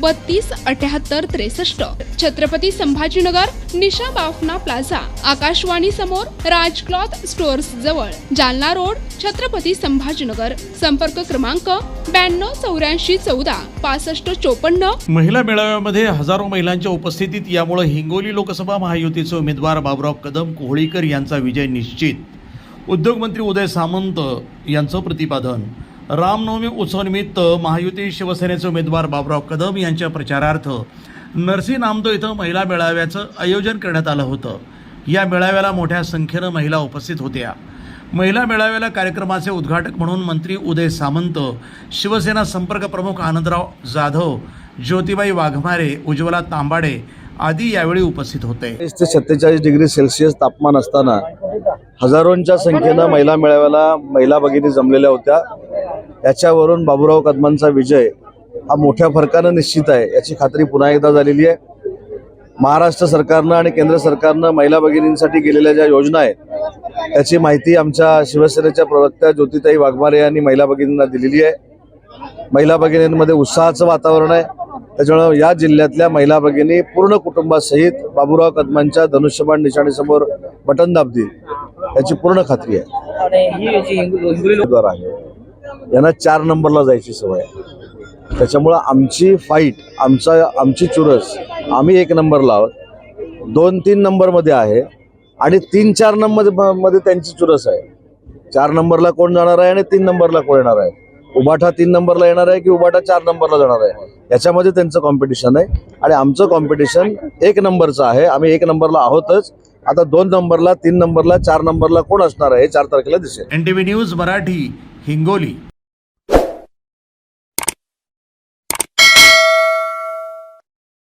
बत्तीस अठ्याहत्तर त्रेसष्ट. छत्रपती संभाजीनगर निशा बाफना प्लाझा. आकाशवाणी समोर राज क्लॉथ स्टोअर्स जवळ. जालना रोड छत्रपती संभाजीनगर. संपर्क क्रमांक ब्याण्णव चौऱ्याऐंशी चौदा पासष्ट चोपन्न. महिला मेळाव्यामध्ये हजारो महिलांच्या उपस्थितीत यामुळे हिंगोली लोकसभा महायुतीचे उमेदवार बाबुराव कदम कोहळीकर यांचा विजय निश्चित. उद्योगमंत्री उदय सामंत यांचं प्रतिपादन. रामनवमी उत्सवानिमित्त महायुती शिवसेनेचे उमेदवार बाबराव कदम यांच्या प्रचारार्थ नरसी नामदो इथं महिला मेळाव्याचं आयोजन करण्यात आलं होतं. या मेळाव्याला मोठ्या संख्येनं महिला उपस्थित होत्या. महिला मेळाव्याला कार्यक्रमाचे उद्घाटक म्हणून मंत्री उदय सामंत शिवसेना संपर्क प्रमुख आनंदराव जाधव ज्योतिबाई वाघमारे उज्ज्वला तांबाडे आदी यावेळी उपस्थित होते. तीस ते सत्तेचाळीस डिग्री सेल्सिअस तापमान असताना हजारोंच्या संख्येनं महिला मेळाव्याला महिला भगिनी जमलेल्या होत्या. याच्यावरून बाबूराव कदमांचा विजय हा मोठ्या फरकानं निश्चित आहे याची खात्री पुन्हा एकदा झालेली आहे. महाराष्ट्र सरकारनं आणि केंद्र सरकारनं महिला भगिनींसाठी केलेल्या ज्या योजना आहेत त्याची माहिती आमच्या शिवसेनेच्या प्रवक्त्या ज्योतिताई वाघमारे यांनी महिला भगिनींना दिलेली आहे. महिला भगिनींमध्ये उत्साहाचं वातावरण आहे. त्याच्यामुळे या जिल्ह्यातल्या महिला भगिनी पूर्ण कुटुंबासहित बाबूराव कदमांच्या धनुष्यबाण निशाणीसमोर बटन दाबतील याची पूर्ण खात्री आहे. यांना चार नंबरला जायची सवय आहे. त्याच्यामुळं आमची फाईट आमचा आमची चुरस आम्ही एक नंबरला आहोत. दोन तीन नंबरमध्ये आहे आणि तीन चार नंबरमध्ये त्यांची चुरस आहे. चार नंबरला कोण जाणार आहे आणि तीन नंबरला कोण येणार आहे? उबाठा तीन नंबरला येणार आहे की उबाठा चार नंबरला जाणार आहे? याच्यामध्ये त्यांचं कॉम्पिटिशन आहे. आणि आमचं कॉम्पिटिशन एक नंबरचं आहे. आम्ही एक नंबरला आहोतच. आता दोन नंबरला तीन नंबरला चार नंबरला कोण असणार आहे हे चार तारखेला दिसेल. N T V news Marathi Hingoli.